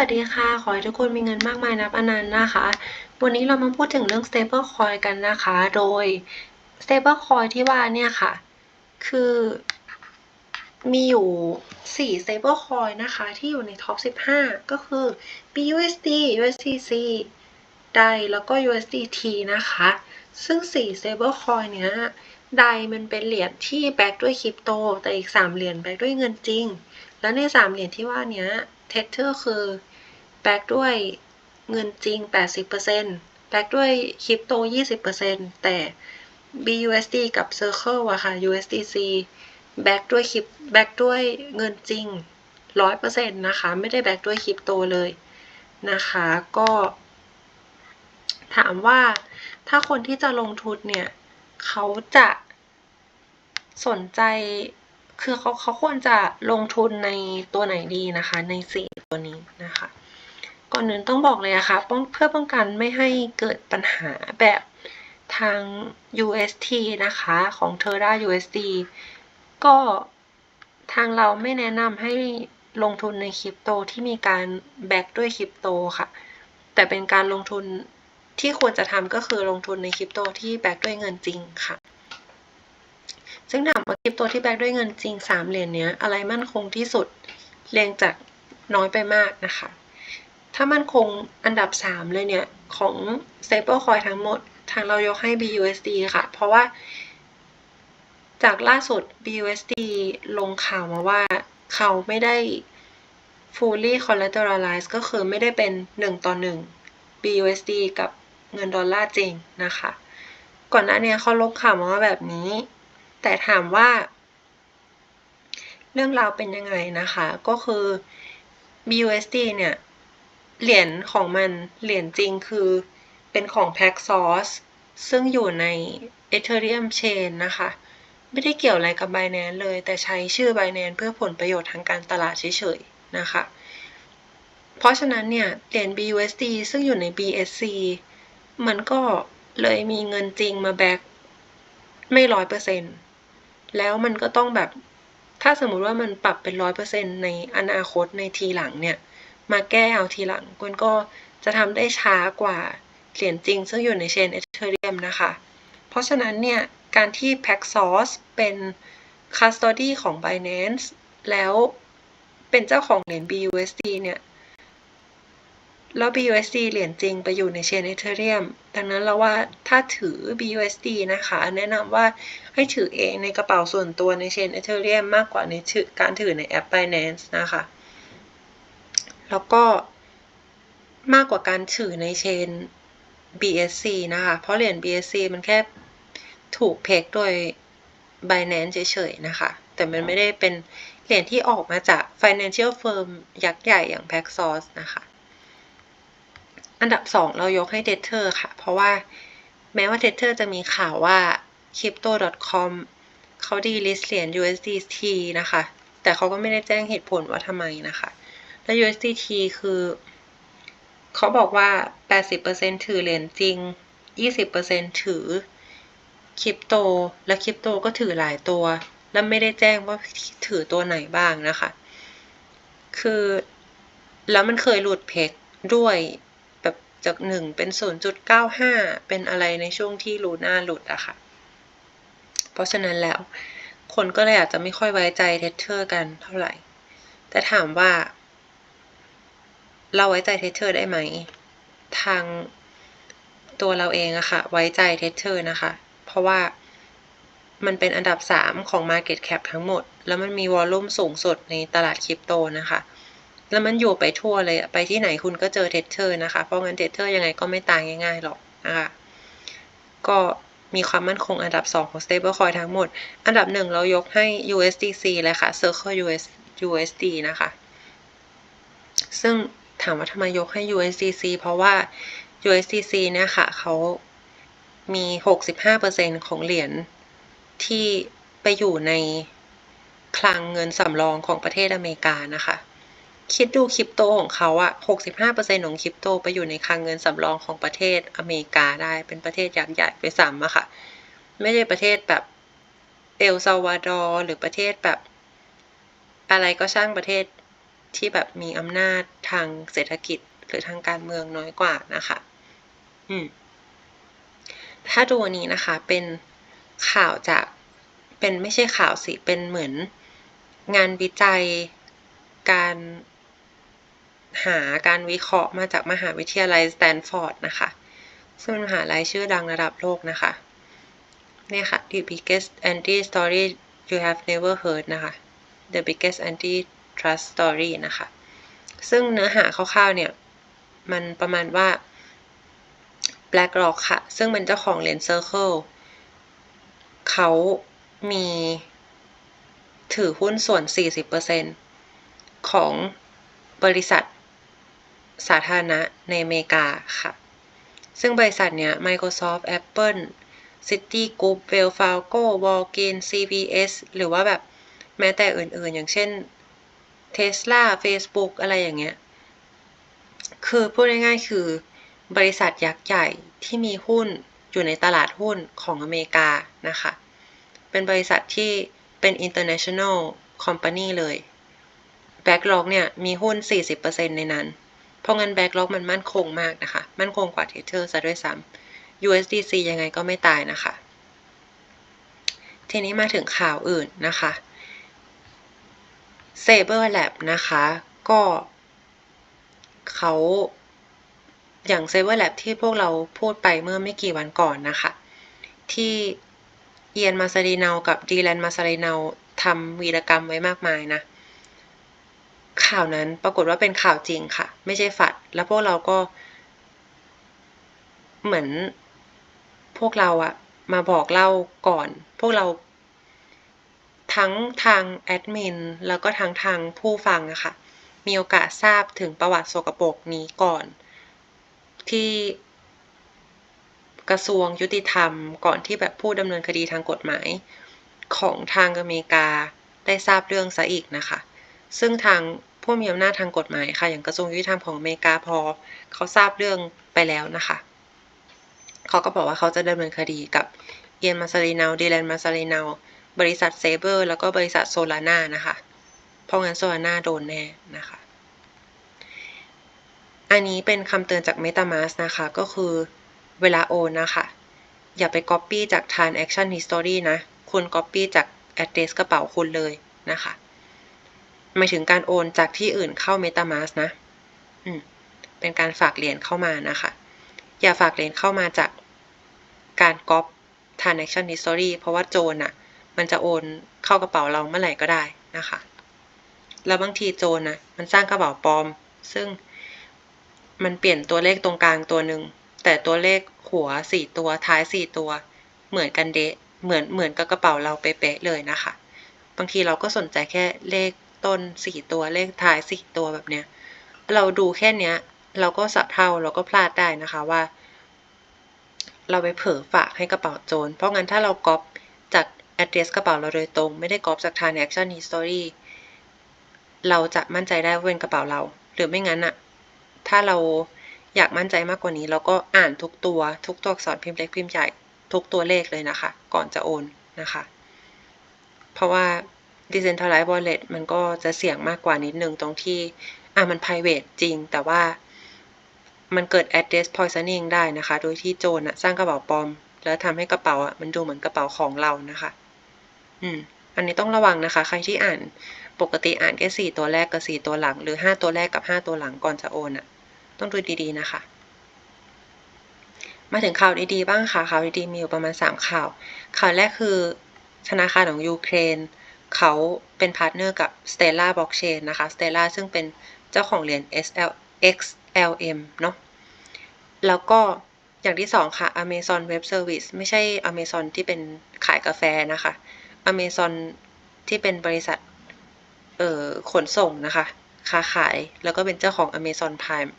สวัสดีค่ะ ขอให้ทุกคนมีเงินมากมายนับอนันต์นะคะ วันนี้เรามาพูดถึงเรื่อง stable coin กันนะคะ โดย stable coin ที่ว่าเนี่ยค่ะ คือ มีอยู่ 4 stable coin นะคะ ที่อยู่ในท็อป15 ก็คือ BUSD USDC DAI แล้วก็ USDT นะคะ ซึ่ง 4 stable coin เนี้ย DAI มันเป็นเหรียญที่แบกด้วยคริปโต แต่อีก 3 เหรียญแบกด้วยเงินจริง แล้วใน 3 เหรียญที่ว่าเนี้ย Tether คือแบกด้วยเงินจริง 80%แบ็กด้วยคริปโต 20%แต่ BUSD กับ Circle อะค่ะ USDC แบกด้วยคริปแบกด้วยเงินจริง 100%นะคะ ไม่ได้แบกด้วยคริปโตเลยนะคะ ก็ ถามว่าถ้าคนที่จะลงทุนเนี่ย เขาจะสนใจ คือเขาเขาควรจะลงทุนในตัวไหนดีนะคะ ในสี่ตัวนี้นะคะ ก่อนอื่นต้องบอกเลยนะคะเพื่อป้องกันไม่ให้เกิดปัญหาแบบทาง UST นะคะของ Terra USD ก็ทางเราไม่แนะนำให้ลงทุนในคริปโตที่มีการแบ็กด้วยคริปโตค่ะ แต่เป็นการลงทุนที่ควรจะทำก็คือลงทุนในคริปโตที่แบ็กด้วยเงินจริงค่ะ ซึ่งถามว่าคริปโตที่แบกด้วยเงินจริง 3 เหรียญเนี้ยอะไรมั่นคงที่สุดเรียงจากน้อยไปมากนะคะ ถ้ามั่นคงอันดับ 3 เลยเนี่ย ของ stablecoin ทั้งหมด ทางเรายกให้ BUSD ค่ะ เพราะว่า จากล่าสุด BUSD ลงข่าวมาว่าเขาไม่ได้ fully collateralize ก็คือไม่ได้เป็น 1 ต่อ 1 BUSD กับเงินดอลลาร์จริงนะคะ ก่อนหน้านี้เขาลบข่าวมาว่าแบบนี้ แต่ถามว่า เรื่องราวเป็นยังไงนะคะ ก็คือ BUSD เนี่ย เหรียญของมันเหรียญจริงคือเป็นของ Paxos ซึ่งอยู่ใน Ethereum Chain นะคะ ไม่ได้เกี่ยวอะไรกับ Binance เลย แต่ใช้ชื่อ Binance เพื่อผลประโยชน์ทางการตลาดเฉยๆนะคะ เพราะฉะนั้นเนี่ยเหรียญ BUSD ซึ่งอยู่ใน BSC มันก็เลยมีเงินจริงมาแบกไม่ร้อยเปอร์เซ็นต์ แล้วมันก็ต้องแบบ ถ้าสมมุติว่ามันปรับเป็นร้อยเปอร์เซ็นต์ในอนาคตในทีหลังเนี่ย มาแก้เอาทีหลังมันก็จะทำได้ช้ากว่าเหรียญจริงซึ่งอยู่ในเชน Ethereum นะคะ เพราะฉะนั้นเนี่ย การที่ Paxos เป็น custody ของ Binance แล้วเป็นเจ้าของเหรียญ BUSD เนี่ย แล้ว BUSD เหรียญจริงไปอยู่ในเชน Ethereum ดังนั้นเราว่าถ้าถือ BUSD นะคะ แนะนำว่าให้ถือเองในกระเป๋าส่วนตัวในเชน Ethereum มากกว่าในถือการถือในแอป Binance นะคะ แล้วก็มากกว่าการถือในเชน BSC นะคะ เพราะเหรียญ BSC มันแค่ถูกเพกโดย Binance เฉยๆนะคะ แต่มันไม่ได้เป็นเหรียญที่ออกมาจาก financial firm ยักษ์ใหญ่อย่าง Paxos นะคะ อันดับ2เรายกให้ Tether ค่ะ เพราะว่าแม้ว่า Tether จะมีข่าวว่า crypto.com เขาดีลิสเหรียญ USDT นะคะ แต่เขาก็ไม่ได้แจ้งเหตุผลว่าทำไมนะคะ และ USDT คือ เขาบอกว่า 80%ถือเหรียญจริง 20%ถือคริปโต และคริปโตก็ถือหลายตัว และไม่ได้แจ้งว่าถือตัวไหนบ้างนะคะ คือ แล้วมันเคยหลุดเพกด้วย จากหนึ่งเป็น 0.95 เป็นอะไรในช่วงที่ลูน่าหลุดอะค่ะ เพราะฉะนั้นแล้วคนก็เลยอาจจะไม่ค่อยไว้ใจเทเทอร์กันเท่าไหร่ แต่ถามว่า เราไว้ใจเทเทอร์ได้ไหม ทางตัวเราเองอะค่ะ ไว้ใจเทเทอร์นะคะ เพราะว่ามันเป็นอันดับ 3 ของ Market Cap ทั้งหมด แล้วมันมีวอลลุ่มสูงสุดในตลาดคริปโตนะคะ แล้วมันอยู่ไปทั่วเลยไปที่ไหนคุณก็เจอเทเทอร์นะคะ เพราะงั้นเทเทอร์ยังไงก็ไม่ตายง่ายๆหรอกนะคะ ก็มีความมั่นคงอันดับ 2 ของ stablecoin ทั้งหมด อันดับ 1 เรายกให้ USDC เลยค่ะ Circle US USD นะคะ ซึ่งถามว่าทำไมยกให้ USDC เพราะว่า USDC เนี่ยค่ะเขามี 65%ของเหรียญที่ไปอยู่ในคลังเงินสำรองของประเทศอเมริกานะคะ คิดดูคริปโตของเขาอะ65%ของคริปโตไปอยู่ในคลังเงินสำรองของประเทศอเมริกาได้ เป็นประเทศยักษ์ใหญ่ไปซ้ำอะค่ะ ไม่ใช่ประเทศแบบเอลซาวาดอร์หรือประเทศแบบ อะไรก็ช่างประเทศที่แบบมีอำนาจทางเศรษฐกิจหรือทางการเมืองน้อยกว่านะคะ อืม ถ้าดูอันนี้นะคะเป็นข่าวจากเป็นไม่ใช่ข่าวสิ เป็นเหมือนงานวิจัยการ หาการวิเคราะห์มาจากมหาวิทยาลัยสแตนฟอร์ดนะคะ ซึ่งมหาลัยชื่อดังระดับโลกนะคะ เนี่ยค่ะ the biggest anti story you have never heard นะคะ the biggest anti trust story นะคะ ซึ่งเนื้อหาคร่าวๆเนี่ย มันประมาณว่า BlackRock ค่ะ ซึ่งเป็นเจ้าของ Lens Circle เขามีถือหุ้นส่วน 40%ของบริษัท สาธารณะในอเมริกาค่ะ ซึ่งบริษัทเนี้ย Microsoft Apple City Group w e l l f a r g o Walgreens CVS หรือว่าแบบแม้แต่อื่นๆ อย่างเช่น Tesla Facebook อะไรอย่างเงี้ย คือพูดง่ายๆ คือบริษัทยักษ์ใหญ่ที่มีหุ้นอยู่ในตลาดหุ้นของอเมริกานะคะ เป็นบริษัทที่เป็น international company เลย BlackRock เนี่ย มีหุ้น 40%ในนั้น เพราะงั้น BlackRock มันมั่นคงมากนะคะ มั่นคงกว่า Tether ซะด้วยซ้ำ USDC ยังไงก็ไม่ตายนะคะ ทีนี้มาถึงข่าวอื่นนะคะ Saber Lab นะคะ ก็เขาอย่าง Saber Lab ที่พวกเราพูดไปเมื่อไม่กี่วันก่อนนะคะ ที่เอียนมาซารีเนากับดีแลนมาซารีเนาทำวีรกรรมไว้มากมายนะ ข่าวนั้นปรากฏว่าเป็นข่าวจริงค่ะ ไม่ใช่ฝัด แล้วพวกเราก็ เหมือนพวกเราอะมาบอกเล่าก่อน พวกเรา ทั้งทางแอดมินแล้วก็ทั้งทางผู้ฟังอะค่ะ มีโอกาสทราบถึงประวัติโสกโปกนี้ก่อน ที่กระทรวงยุติธรรมก่อนที่แบบผู้ดำเนินคดีทางกฎหมาย ของทางอเมริกาได้ทราบเรื่องซะอีกนะคะ ซึ่งทาง ผู้มีอำนาจทางกฎหมายค่ะ อย่างกระทรวงยุติธรรมของอเมริกาพอเขาทราบเรื่องไปแล้วนะคะ เขาก็บอกว่าเขาจะดำเนินคดีกับเอียนมาซารีนาดีแลนมาซารีนาบริษัทเซเบอร์แล้วก็บริษัทโซลาร่านะคะ เพราะงั้นโซลาร่าโดนแน่นะคะ อันนี้เป็นคำเตือนจาก MetaMask นะคะ ก็คือเวลาโอนนะคะ อย่าไป Copy จาก Transaction History นะ คุณ Copy จาก address กระเป๋าคุณเลยนะคะ หมายถึงการโอนจากที่อื่นเข้า MetaMask นะ อืม เป็นการฝากเหรียญเข้ามานะคะ อย่าฝากเหรียญเข้ามาจากการก๊อป transaction history เพราะว่าโจรน่ะมันจะโอนเข้ากระเป๋าเราเมื่อไหร่ก็ได้นะคะ แล้วบางทีโจรนะมันสร้างกระเป๋าปลอม ซึ่งมันเปลี่ยนตัวเลขตรงกลางตัวหนึ่ง แต่ตัวเลขหัวสี่ตัวท้ายสี่ตัว เหมือนกันเดะ เหมือนเหมือนกับกระเป๋าเราเป๊ะๆเลยนะคะ บางทีเราก็สนใจแค่เลข ต้นสี่ตัวเลขท้ายสี่ตัวแบบเนี้ย เราดูแค่เนี้ย เราก็สับเท่าเราก็พลาดได้นะคะว่า เราไปเผลอฝากให้กระเป๋าโจร เพราะงั้นถ้าเราก๊อปจาก address กระเป๋าเราโดยตรง ไม่ได้ก๊อปจาก transaction history เราจะมั่นใจได้ว่าเป็นกระเป๋าเรา หรือไม่งั้นอะถ้าเราอยากมั่นใจมากกว่านี้ เราก็อ่านทุกตัว ทุกตัวอักษรพิมพ์เล็กพิมพ์ใหญ่ทุกตัวเลขเลยนะคะ ก่อนจะโอนนะคะ เพราะว่า decentralized wallet มันก็จะเสี่ยงมากกว่านิดนึงตรงที่อะมัน private จริง แต่ว่ามันเกิด address poisoning ได้นะคะ โดยที่โจรสร้างกระเป๋าปลอม แล้วทำให้กระเป๋าอะมันดูเหมือนกระเป๋าของเรานะคะ อืม อันนี้ต้องระวังนะคะ ใครที่อ่านปกติอ่านแค่สี่ตัวแรกกับสี่ตัวหลัง หรือห้าตัวแรกกับห้าตัวหลังก่อนจะโอนอะ ต้องดูดีๆนะคะ มาถึงข่าวดีๆบ้างค่ะข่าวดีๆมีอยู่ประมาณสามข่าว ข่าวแรกคือธนาคารของยูเครน เขาเป็นพาร์ทเนอร์กับ Stellar Blockchain นะคะ Stellar ซึ่งเป็นเจ้าของเหรียญ SL XLM เนาะแล้วก็อย่างที่สองค่ะ Amazon Web Service ไม่ใช่ Amazon ที่เป็นขายกาแฟนะคะ Amazon ที่เป็นบริษัทเอ่อขนส่งนะคะ ค้าขายแล้วก็เป็นเจ้าของ Amazon Prime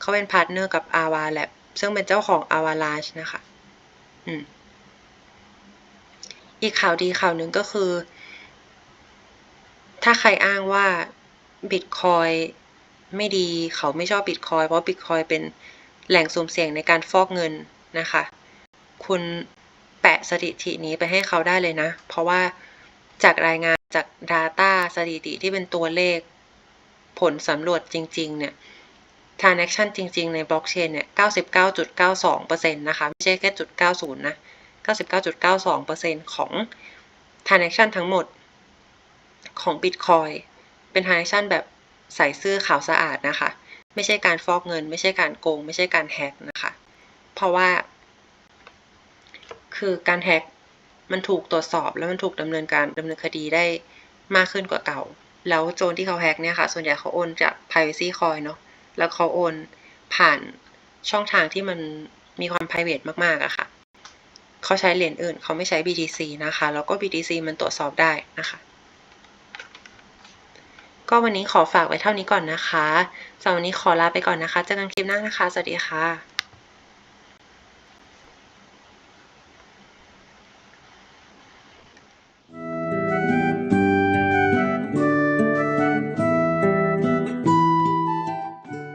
เขาเป็นพาร์ทเนอร์กับ Ava Lab ซึ่งเป็นเจ้าของ Avalanche นะคะ อืม อีกข่าวดีข่าวหนึ่งก็คือ ถ้าใครอ้างว่า Bitcoin ไม่ดีเขาไม่ชอบ Bitcoin เพราะ Bitcoin เป็นแหล่งสุ่มเสี่ยงในการฟอกเงินนะคะ คุณแปะสถิตินี้ไปให้เขาได้เลยนะ เพราะว่าจากรายงานจาก Data สถิติที่เป็นตัวเลข ผลสำรวจจริง ๆ เนี่ย transaction จริง ๆ ในบล็อกเชนเนี่ย 99.92%นะคะ ไม่ใช่แค่จุด90 นะ 99.92%ของ transaction ทั้งหมด ของ Bitcoin เป็น transaction แบบใส่ซื่อขาวสะอาดนะคะ ไม่ใช่การฟอกเงิน ไม่ใช่การโกง ไม่ใช่การแฮกนะคะ เพราะว่า คือการแฮกมันถูกตรวจสอบแล้วมันถูกดำเนินการดำเนินคดีได้มากขึ้นกว่าเก่า แล้วโจรที่เขาแฮกเนี่ยค่ะ ส่วนใหญ่เขาโอนจาก privacy coin เนาะแล้วเขาโอนผ่านช่องทางที่มันมีความ private มากๆอะค่ะ เขาใช้เหรียญอื่น เขาไม่ใช้ BTC นะคะ แล้วก็ BTC มันตรวจสอบได้นะคะ ก็วันนี้ขอฝากไว้เท่านี้ก่อนนะคะสำหรับวันนี้ขอลาไปก่อนนะคะเจอกันคลิปหน้านะคะ สวัสดีค่ะ